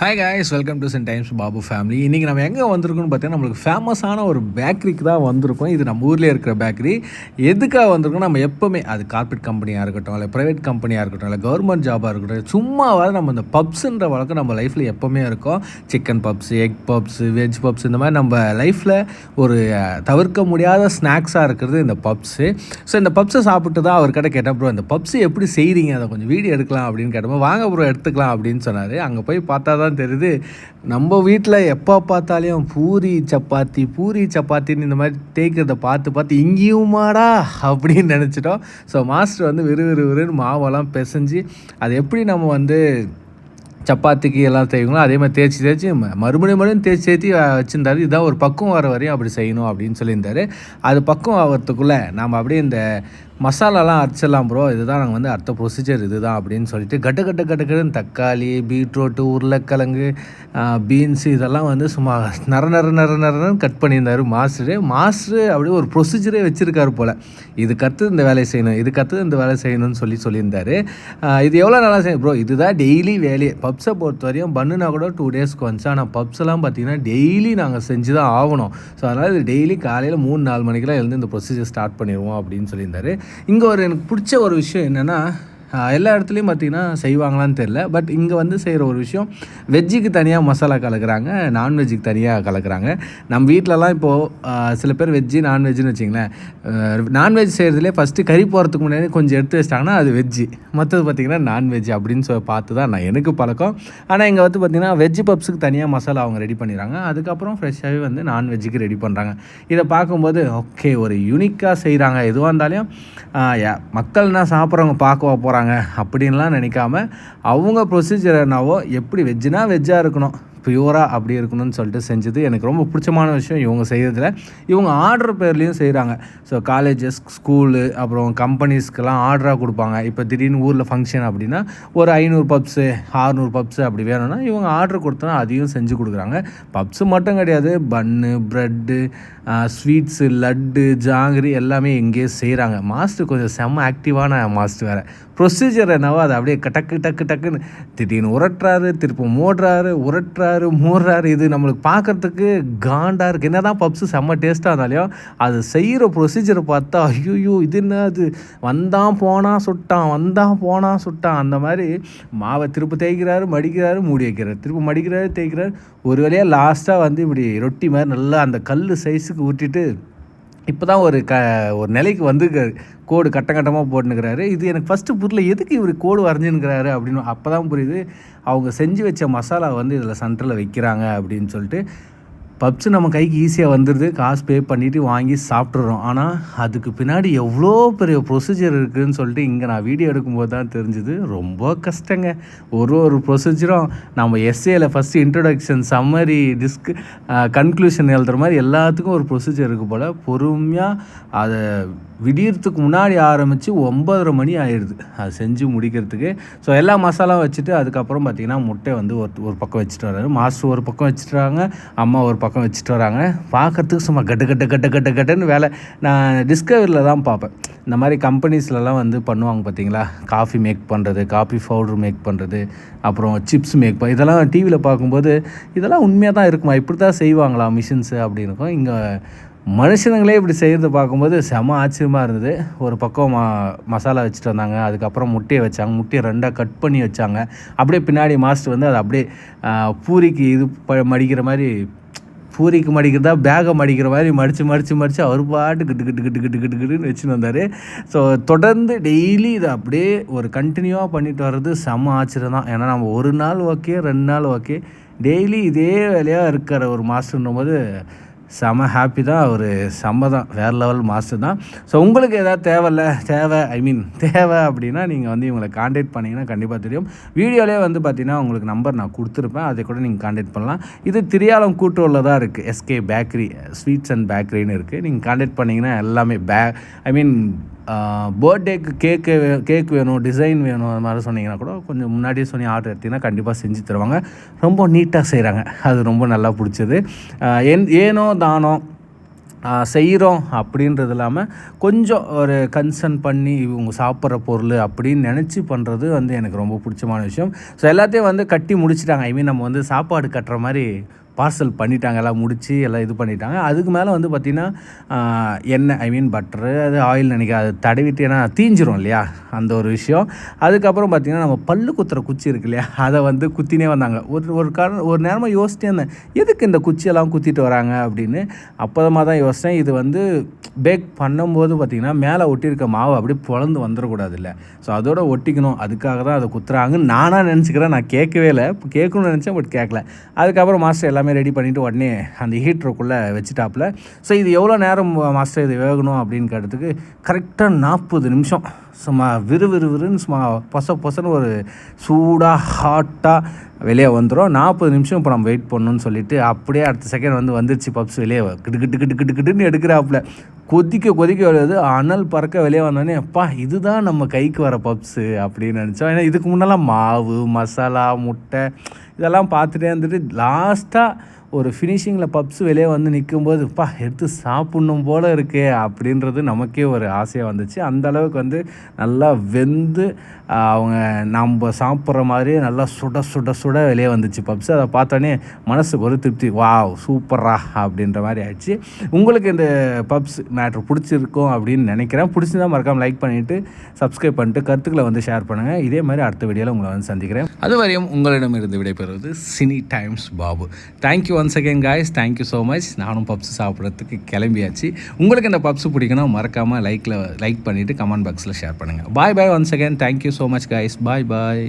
Hi guys welcome to cine times Babu family இன்றைக்கி நம்ம எங்கே வந்திருக்கோம்னு பார்த்தீங்கன்னா நம்மளுக்கு ஃபேமஸான ஒரு பேக்கரிக்கு தான் வந்திருக்கோம். இது நம்ம ஊர்லேயே இருக்கிற பேக்கரி எதுக்காக வந்திருக்கோம் நம்ம எப்போவுமே அது கார்பரேட் கம்பெனியாக இருக்கட்டும் இல்லை ப்ரைவேட் கம்பெனியாக இருக்கட்டும் இல்லை கவர்மெண்ட் ஜாபாக இருக்கட்டும் சும்மாவாது நம்ம இந்த பப்ஸுன்ற வழக்கம் நம்ம லைஃப்பில் எப்போவுமே இருக்கும். Chicken puffs egg puffs veg puffs இந்த மாதிரி நம்ம லைஃப்பில் ஒரு தவிர்க்க முடியாத ஸ்நாக்ஸாக இருக்கிறது இந்த பப்ஸு ஸோ இந்த பப்ஸை சாப்பிட்டு தான் அவர்கிட்ட கேட்டேன் ப்ரோ இந்த பப்ஸு எப்படி செய்கிறீங்க அதை கொஞ்சம் வீடியோ எடுக்கலாம் அப்படின்னு கேட்டப்போ வாங்க ப்ரோ எடுத்துக்கலாம் அப்படின்னு சொன்னார். அங்கே போய் பார்த்தா தான் தெரியுது. நம்ம வீட்டில் எப்போ பார்த்தாலையும் பூரி சப்பாத்தி பூரி சப்பாத்தின்னு இந்த மாதிரி தேய்க்கிறத பார்த்து பார்த்து இங்கேயுமாடா அப்படின்னு நினச்சிட்டோம். ஸோ மாஸ்டர் வந்து விறு மாவெல்லாம் பிசைஞ்சு அது எப்படி நம்ம வந்து சப்பாத்திக்கு எல்லாம் செய்வீங்களோ அதே மாதிரி தேய்ச்சி தேய்ச்சி ம- மறுபடியும் மறுபடியும் தேய்ச்சி தேய்ச்சி வச்சுருந்தாரு. இதான் ஒரு பக்குவம் வர வரையும் அப்படி செய்யணும் அப்படின்னு சொல்லியிருந்தாரு. அது பக்குவம் ஆகிறதுக்குள்ளே நம்ம அப்படியே இந்த மசாலாலாம் அரைச்சிடலாம் ப்ரோ இதுதான் நாங்கள் வந்து அடுத்த ப்ரொசீஜர் இதுதான் அப்படின்னு சொல்லிட்டு கட்டு கட்டு கட்டக்கட்டுன்னு தக்காளி பீட்ரூட்டு உருளைக்கிழங்கு பீன்ஸு இதெல்லாம் வந்து சும்மா நர நர நர நரன்னு கட் பண்ணியிருந்தாரு மாஸ்டரு. மாஸ்டரு அப்படியே ஒரு ப்ரொசீஜரே வச்சுருக்காரு போல். இது கற்று இந்த வேலையை செய்யணும். இது கற்று இந்த வேலை செய்யணும்னு சொல்லி சொல்லியிருந்தார். இது எவ்வளோ நல்லா செய்யும் ப்ரோ இதுதான் டெய்லி வேலையை. பப்ஸை பொறுத்த வரையும் பண்ணுனா கூட டூ டேஸ்க்கு வந்துச்சு ஆனால் பப்ஸ் எல்லாம் பார்த்தீங்கன்னா டெய்லி நாங்கள் செஞ்சு தான் ஆகணும். ஸோ அதனால் இது டெய்லி காலையில் மூணு நாலு மணிக்கெலாம் எழுந்து இந்த ப்ரொசீஜர் ஸ்டார்ட் பண்ணிடுவோம் அப்படின்னு சொல்லியிருந்தாரு. இங்கே ஒரு எனக்கு பிடிச்ச ஒரு விஷயம் என்னென்னா எல்லா இடத்துலையும் பார்த்தீங்கன்னா செய்வாங்களான்னு தெரில பட் இங்கே வந்து செய்கிற ஒரு விஷயம் வெஜ்ஜுக்கு தனியாக மசாலா கலக்கிறாங்க நான்வெஜ்ஜுக்கு தனியாக கலக்கிறாங்க. நம்ம வீட்டிலலாம் இப்போது சில பேர் வெஜ்ஜு நான்வெஜ்ஜுன்னு வச்சிங்களேன் நான்வெஜ் செய்கிறதுலே ஃபஸ்ட்டு கறி போகிறதுக்கு முன்னாடி கொஞ்சம் எடுத்து வச்சிட்டாங்கன்னா அது வெஜ்ஜு மற்றது பார்த்திங்கன்னா நான்வெஜ் அப்படின்னு சொல்லி பார்த்து தான் நான் எனக்கு பழக்கம். ஆனால் இங்கே வந்து பார்த்திங்கன்னா வெஜ் பப்ஸுக்கு தனியாக மசாலா அவங்க ரெடி பண்ணிடுறாங்க. அதுக்கப்புறம் ஃப்ரெஷ்ஷாகவே வந்து நான்வெஜ்ஜுக்கு ரெடி பண்ணுறாங்க இதை பார்க்கும்போது ஓகே ஒரு யூனிக்காக செய்கிறாங்க எதுவாக இருந்தாலும் யா- மக்கள்னா சாப்பிட்றவங்க பார்க்கவா போகிறாங்க அப்படின்லாம் நினைக்காம அவங்க ப்ரொசீஜர் என்னவோ எப்படி வெஜ்ஜுனா வெஜ்ஜாக இருக்கணும். பியூராக அப்படி இருக்கணும்னு சொல்லிட்டு செஞ்சது எனக்கு ரொம்ப பிடிச்சமான விஷயம் இவங்க செய்கிறதுல இவங்க ஆர்டர் பேர்லேயும் செய்கிறாங்க ஸோ காலேஜஸ் ஸ்கூலு அப்புறம் கம்பெனிஸ்க்கெல்லாம் ஆர்டராக கொடுப்பாங்க. இப்போ திடீர்னு ஊரில் ஃபங்க்ஷன் அப்படின்னா ஒரு ஐநூறு பப்ஸு ஆறுநூறு பப்ஸு அப்படி வேணும்னா இவங்க ஆர்டர் கொடுத்தனா அதையும் செஞ்சு கொடுக்குறாங்க. பப்ஸு மட்டும் கிடையாது. Bun bread sweets laddu jangiri எல்லாமே இங்கேயே செய்கிறாங்க மாஸ்டர் கொஞ்சம் செம்ம ஆக்டிவான மாஸ்டர் வேறு. ப்ரொசீஜர் என்னவோ அது அப்படியே டக்கு டக்கு டக்குன்னு திடீர்னு உரட்டுறாரு திருப்பி மூடுறாரு உரட்டுறாரு மூடுறாரு. இது நம்மளுக்கு பார்க்கறதுக்கு காண்டாக இருக்குது என்ன தான் பப்ஸு செம்ம டேஸ்ட்டாக இருந்தாலையும் அது செய்கிற ப்ரொசீஜரை பார்த்தா ஐயோ இது என்ன அது? வந்தான் போனால் சுட்டான் வந்தான் போனால் சுட்டான். அந்த மாதிரி மாவை திருப்பி தேய்க்கிறாரு மடிக்கிறாரு மூடி வைக்கிறாரு. திருப்பி மடிக்கிறாரு தேய்க்கிறாரு. ஒரு வேலையாக லாஸ்ட்டாக வந்து இப்படி ரொட்டி மாதிரி நல்லா அந்த கல் சைஸுக்கு ஊற்றிட்டு இப்போ தான் ஒரு க ஒரு நிலைக்கு வந்து கோடு கட்ட கட்டமாக போட்டுனுக்கிறாரு இது எனக்கு ஃபஸ்ட்டு புரியல எதுக்கு இவர் கோடு வரைஞ்சுன்னுக்கிறாரு அப்படின்னு. அப்போ தான் புரியுது அவங்க செஞ்சு வச்ச மசாலா வந்து இதில் சென்டரில் வைக்கிறாங்க அப்படின்னு சொல்லிட்டு பப்ஸ் நம்ம கைக்கு ஈஸியாக வந்துடுது காசு பே பண்ணிவிட்டு வாங்கி சாப்பிட்றோம் ஆனால் அதுக்கு பின்னாடி எவ்வளோ பெரிய ப்ரொசீஜர் இருக்குதுன்னு சொல்லிட்டு இங்கே நான் வீடியோ எடுக்கும்போது தான் தெரிஞ்சுது. ரொம்ப கஷ்டங்க. ஒரு ஒரு ப்ரொசீஜரும் நம்ம எஸ்ஏல first introduction summary disc conclusion எழுதுற மாதிரி எல்லாத்துக்கும் ஒரு ப்ரொசீஜர் இருக்குது போல். பொறுமையாக அதை விடியறதுக்கு முன்னாடி ஆரம்பித்து ஒம்பதரை மணி ஆயிடுது அது செஞ்சு முடிக்கிறதுக்கு. ஸோ எல்லா மசாலாவும் வச்சுட்டு அதுக்கப்புறம் பார்த்திங்கன்னா முட்டை வந்து ஒரு ஒரு பக்கம் வச்சுட்டு வர்றாரு. மாஸ்டர் ஒரு பக்கம் வச்சுட்டுறாங்க அம்மா ஒரு பக்கம் பக்கம் வச்சுட்டு வராங்க. பார்க்கறதுக்கு சும்மா கட்டு கட்டு கட்டு கட்டு கட்டுன்னு வேலை. நான் டிஸ்கவரியில் தான் பார்ப்பேன். இந்த மாதிரி கம்பெனிஸ்லலாம் வந்து பண்ணுவாங்க பார்த்தீங்களா? காஃபி மேக் பண்ணுறது காஃபி பவுடர் மேக் பண்ணுறது அப்புறம் சிப்ஸ் மேக் பண்ண இதெல்லாம் டிவியில் பார்க்கும்போது இதெல்லாம் உண்மையாக தான் இருக்குமா? இப்படி தான் செய்வாங்களா மிஷின்ஸு அப்படின்னு இருக்கும். இங்கே மனுஷனுங்களே இப்படி செய்கிறத பார்க்கும்போது செம ஆச்சரியமாக இருந்தது. ஒரு பக்கம் ம மசாலா வச்சுட்டு வந்தாங்க. அதுக்கப்புறம் முட்டையை வச்சாங்க. முட்டையை ரெண்டாக கட் பண்ணி வச்சாங்க. அப்படியே பின்னாடி மாஸ்டர் வந்து அதை அப்படியே பூரிக்கு இது ப மடிக்கிற மாதிரி பூரிக்கு மடிக்கிறதா பேகை மடிக்கிற மாதிரி மடித்து மடித்து மடித்து அவர் பாட்டு கிட்டு கிட்டு கிட்டு கிட்டு கிட்டு கிட்டுன்னு வச்சுன்னு வந்தார். ஸோ தொடர்ந்து டெய்லி இதை அப்படியே ஒரு கண்டினியூவாக பண்ணிட்டு வர்றது செம ஆச்சரியம் தான். ஏன்னா நம்ம ஒரு நாள் ஓகே ரெண்டு நாள் ஓகே டெய்லி இதே வேலையாக இருக்கிற ஒரு மாஸ்டர்னும் போது செம ஹாப்பி தான். ஒரு செம்ம தான். வேறு லெவல் மாஸ்டர் தான். ஸோ உங்களுக்கு எதாவது தேவையில்ல தேவை ஐ மீன் தேவை அப்படின்னா நீங்கள் வந்து இவங்களை காண்டாக்ட் பண்ணிங்கன்னா கண்டிப்பாக தெரியும். வீடியோலேயே வந்து பார்த்தீங்கன்னா உங்களுக்கு நம்பர் நான் கொடுத்துருப்பேன். அதை கூட நீங்கள் காண்டாக்ட் பண்ணலாம். இது திரியாலம் கூட்டுறவில் தான் இருக்குது எஸ்கே பேக்கரி ஸ்வீட்ஸ் அண்ட் பேக்கரின்னு இருக்குது நீங்கள் காண்டாக்ட் பண்ணிங்கன்னா எல்லாமே பே ஐ மீன் பர்த்டேக்கு கேக்கு கேக் வேணும் டிசைன் வேணும் அது மாதிரி சொன்னீங்கன்னா கூட கொஞ்சம் முன்னாடியே சொல்லி ஆர்டர் எடுத்திங்கன்னா கண்டிப்பாக செஞ்சு தருவாங்க. ரொம்ப நீட்டாக செய்கிறாங்க அது ரொம்ப நல்லா பிடிச்சது. என் ஏனோ தானோ செய்கிறோம் அப்படின்றது இல்லாமல் கொஞ்சம் ஒரு கன்சர்ன் பண்ணி இவங்க சாப்பிட்ற பொருள் அப்படின்னு நினச்சி பண்ணுறது வந்து எனக்கு ரொம்ப பிடிச்சமான விஷயம். ஸோ எல்லாத்தையும் வந்து கட்டி முடிச்சிட்டாங்க. ஐ மீன் நம்ம வந்து சாப்பாடு கட்டுற மாதிரி பார்சல் பண்ணிட்டாங்க எல்லாம் முடித்து எல்லாம் இது பண்ணிட்டாங்க. அதுக்கு மேலே வந்து பார்த்திங்கன்னா எண்ணெய் ஐ மீன் பட்டரு அது ஆயில் நினைக்கிறேன் அது தடவிட்டு ஏன்னா தீஞ்சிரும் இல்லையா அந்த ஒரு விஷயம். அதுக்கப்புறம் பார்த்திங்கன்னா நம்ம பல்லு குத்துற குச்சி இருக்கு இல்லையா அதை வந்து குத்தினே வந்தாங்க. ஒரு ஒரு காரணம் ஒரு நேரமாக யோசிச்சே இருந்தேன் எதுக்கு இந்த குச்சியெல்லாம் குத்திட்டு வராங்க அப்படின்னு. அப்போதமாக தான் யோசித்தேன் இது வந்து பேக் பண்ணும்போது பார்த்திங்கன்னா மேலே ஒட்டியிருக்க மாவு அப்படியே பொழந்து வந்துடக்கூடாது இல்லை ஸோ அதோட ஒட்டிக்கணும் அதுக்காக தான் அதை குத்துறாங்கன்னு நானாக நினச்சிக்கிறேன் நான் கேட்கவே இல்லை. கேட்கணும்னு நினச்சேன் பட் கேட்கல. அதுக்கப்புறம் மாஸ்டர் எல்லாமே ரெடி பண்ணிவிட்டு உடனே அந்த ஹீட்டருக்குள்ளே வச்சுட்டாப்பில். ஸோ இது எவ்வளோ நேரம் மாஸ்டர் இது வேகணும் அப்படின்னு கேட்டதுக்கு கரெக்டாக நாற்பது நிமிஷம். சும்மா விறு விறு விறுன்னு சும்மா பொச பொசன்னு ஒரு சூடாக ஹாட்டாக வெளியே வந்துடும் நாற்பது நிமிஷம் இப்போ நம்ம வெயிட் பண்ணணும்னு சொல்லிட்டு அப்படியே அடுத்த செகண்ட் வந்து வந்துருச்சு பப்ஸ் வெளியே கிட்டு கிட்டு கிட்டு கிட்டு கிட்டுன்னு எடுக்கிறாப்புல. கொதிக்க கொதிக்க வருது. அனல் பறக்க வெளியே வந்தோடனே அப்பா இதுதான் நம்ம கைக்கு வர பப்ஸு அப்படின்னு நினச்சோம். ஏன்னா இதுக்கு முன்னெல்லாம் மாவு மசாலா முட்டை இதெல்லாம் பார்த்துட்டே இருந்துட்டு லாஸ்ட்டாக ஒரு ஃபினிஷிங்கில் பப்ஸ் வெளியே வந்து நிற்கும்போது பா எடுத்து சாப்பிட்ணும் போல் இருக்கே அப்படின்றது நமக்கே ஒரு ஆசையாக வந்துச்சு. அந்த அளவுக்கு வந்து நல்லா வெந்து அவங்க நம்ம சாப்பிட்ற மாதிரி நல்லா சுட சுட சுட வெளியே வந்துச்சு பப்ஸ் அதை பார்த்தோன்னே மனசுக்கு ஒரு திருப்தி வாவ் சூப்பரா அப்படின்ற மாதிரி ஆயிடுச்சு. உங்களுக்கு இந்த பப்ஸ் மேட்ரு பிடிச்சிருக்கும் அப்படின்னு நினைக்கிறேன். பிடிச்சிருந்தா மறக்காமல் லைக் பண்ணிவிட்டு சப்ஸ்கிரைப் பண்ணிட்டு கருத்துக்களை வந்து ஷேர் பண்ணுங்கள் இதே மாதிரி அடுத்த வீடியோவில் உங்களை வந்து சந்திக்கிறேன். அது வரையும் உங்களிடமிருந்து விடைபெறுவது cine times Babu. Thank you once again guys thank you so much நானும் பப்ஸ் சாப்பிட்றதுக்கு கிளம்பியாச்சு. உங்களுக்கு இந்த பப்ஸ் பிடிக்கணும் மறக்காமல் லைக்கில் லைக் பண்ணிவிட்டு கமெண்ட் பாக்ஸில் ஷேர் பண்ணுங்கள் bye bye once again thank you so much guys bye bye